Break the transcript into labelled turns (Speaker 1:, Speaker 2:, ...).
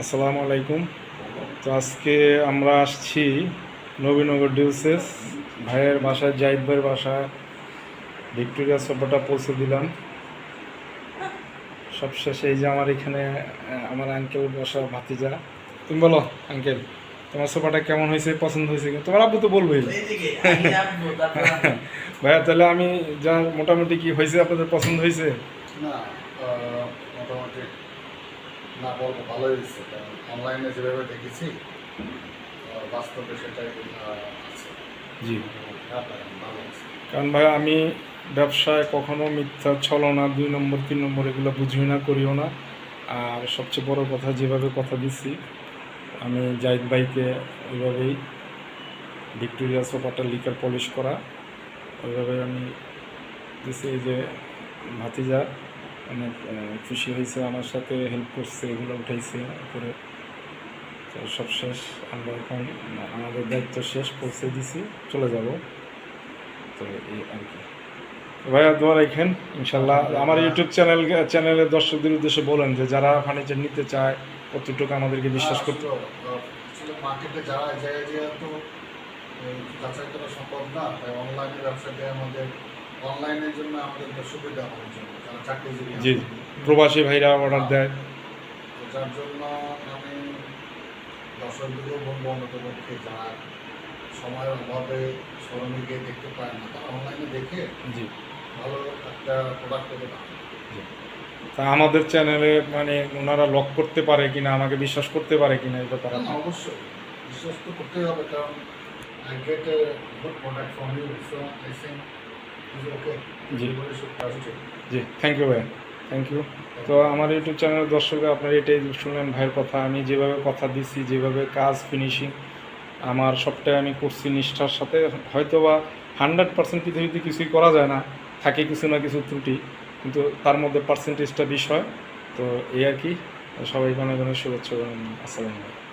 Speaker 1: আসসালামু আলাইকুম। তো আজকে আমরা আসছি নবীনগর ডিউসেস ভাইয়ের বাসায় জাহিদ ভাইয়ের বাসায়। ভিক্টোরিয়া সোফাটা পৌঁছে দিলাম। সবশেষে এই যে আমার এখানে আমার আঙ্কেল বসা ভাতিজা। তুমি বলো আঙ্কেল তোমার সোফাটা কেমন হয়েছে পছন্দ হয়েছে? তোমার আব্বু তো বলবোই। ভাইয়া তাহলে আমি যা মোটামুটি কি হয়েছে আপনাদের পছন্দ হয়েছে?
Speaker 2: না না বলব ভালোই হয়েছে কারণ অনলাইনে যেভাবে দেখেছি বাস্তবে সেটাই আছে।
Speaker 1: জি।
Speaker 2: না, ভালো আছে
Speaker 1: কারণ ভাই আমি ব্যবসায় কখনো মিথ্যা ছলনা দুই নম্বর তিন নম্বর এগুলো বুঝিও না করিও না। আর সবচেয়ে বড় কথা যেভাবে কথা দিচ্ছি আমি জাহিদ ভাইকে ওইভাবেই ভিক্টোরিয়া সোফাটা লিকার পলিশ করা ওইভাবে আমি দিছি এই যে ভাতিজা অনেক খুশি হয়েছে আমার সাথে হেল্প করছে এগুলো উঠাইছে করে সব শেষ। আমরা এখন আমাদের দায়িত্ব শেষ পৌঁছে দিছি চলে যাব। তো এই আর কি। ভাইয়া দোয়া রাখেন ইনশাল্লাহ। আমার ইউটিউব চ্যানেল চ্যানেলের দর্শকদের উদ্দেশ্যে বলেন যে যারা ফার্নিচার নিতে চায় কতটুকু আমাদেরকে বিশ্বাস করতে
Speaker 2: মার্কেটে যারা জায়গায় এই যাচাই করা সম্ভব না তাই অনলাইনে ব্যবসাতে আমাদের অনলাইনের জন্য আমাদের সুবিধা হওয়ার জন্য যারা চাকরিজীবী
Speaker 1: জি প্রবাসী ভাইরা অর্ডার দেয়।
Speaker 2: তো যার জন্য আমি দর্শকদেরও বলব অন্ততপক্ষে যারা সময়ের অভাবে শোরুমে গিয়ে দেখতে পায় না তারা অনলাইনে দেখে
Speaker 1: জি।
Speaker 2: ভালো একটা প্রোডাক্ট পেতে পারে।
Speaker 1: তা আমাদের চ্যানেলে মানে ওনারা লক করতে পারে কিনা আমাকে বিশ্বাস করতে পারে কিনা এই ব্যাপারে?
Speaker 2: না, অবশ্যই। বিশ্বাস তো করতেই হবে কারণ
Speaker 1: জি। থ্যাংক ইউ ভাই থ্যাংক ইউ তো আমার ইউটিউব চ্যানেলের দর্শকরা আপনারা এটাই শুনলেন ভাইয়ের কথা আমি যেভাবে কথা দিচ্ছি যেভাবে কাজ ফিনিশিং আমার সবটাই আমি করছি নিষ্ঠার সাথে হয়তো বা হান্ড্রেড পার্সেন্ট পৃথিবীতে কিছুই করা যায় না থাকে কিছু না কিছু ত্রুটি কিন্তু তার মধ্যে পার্সেন্টেজটা বিষয় তো এই আর কি সবাই অনেক অনেক শুভেচ্ছা জানাই। আসসালামু আলাইকুম